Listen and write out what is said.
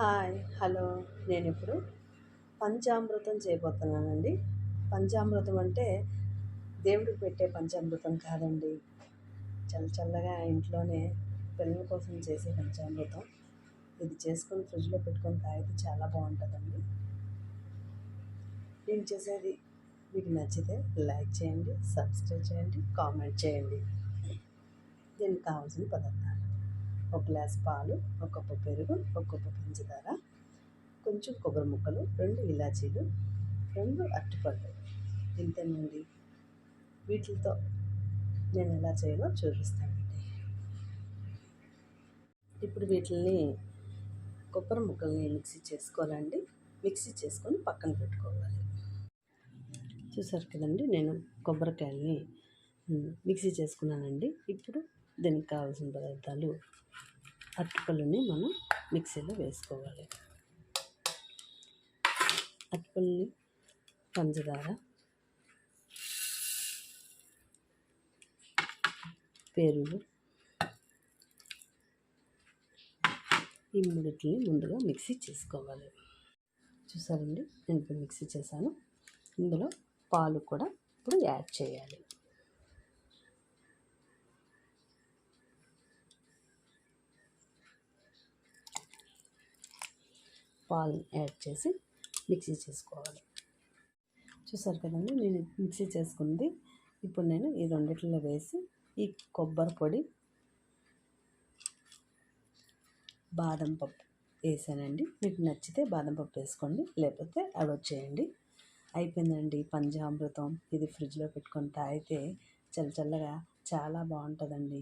Hi hello. నేను ఇప్పుడు పంచామృతం చేయబోతున్నానండి. పంచామృతం అంటే దేవుడికి పెట్టే పంచామృతం కాదండి. చల్ల చల్లగా ఇంట్లోనే పిల్లల కోసం చేసే పంచామృతం. ఇది చేసుకొని ఫ్రిడ్జ్లో పెట్టుకొని తాగితే చాలా బాగుంటుందండి. నేను చేసేది మీకు నచ్చితే లైక్ చేయండి సబ్స్క్రైబ్ చేయండి కామెంట్ చేయండి. దీనికి కావాల్సిన పదార్థాలు. ఒక గ్లాస్ పాలు ఒక కప్పు పెరుగు ఒక కప్పు పంచదార కొంచెం కొబ్బరి ముక్కలు రెండు ఇలాచీలు రెండు అరటిపళ్ళు. ఇంతేనండి వీటితో నేను ఎలా చేయాలో చూపిస్తానండి ఇప్పుడు వీటిని కొబ్బరి ముక్కల్ని మిక్సీ చేసుకోవాలండి. మిక్సీ చేసుకొని పక్కన పెట్టుకోవాలి. చూసారు కదండి నేను కొబ్బరికాయల్ని మిక్సీ చేసుకున్నానండి. ఇప్పుడు దీనికి కావాల్సిన పదార్థాలు అరటిపళ్ళని మనం మిక్సీలో వేసుకోవాలి. అరటిపళ్ళని పంచదార పెరుగు ఈ మూడిటిని ముందుగా మిక్సీ చేసుకోవాలి. చూసారండి? నేను ఇప్పుడు మిక్సీ చేశాను. ఇందులో పాలు కూడా ఇప్పుడు యాడ్ చేయాలి. పాలు యాడ్ చేసి మిక్సీ చేసుకోవాలి. చూసారు కదండి నేను మిక్సీ చేసుకుంది. ఇప్పుడు నేను ఈ రెండిట్లో వేసి ఈ కొబ్బరి పొడి బాదం పప్పు వేసానండి. మీకు నచ్చితే బాదం పప్పు వేసుకోండి లేకపోతే అలౌట్ చేయండి. అయిపోయిందండి పంచామృతం ఇది ఫ్రిడ్జ్లో పెట్టుకొని తాగితే చల్ల చల్లగా చాలా బాగుంటుందండి.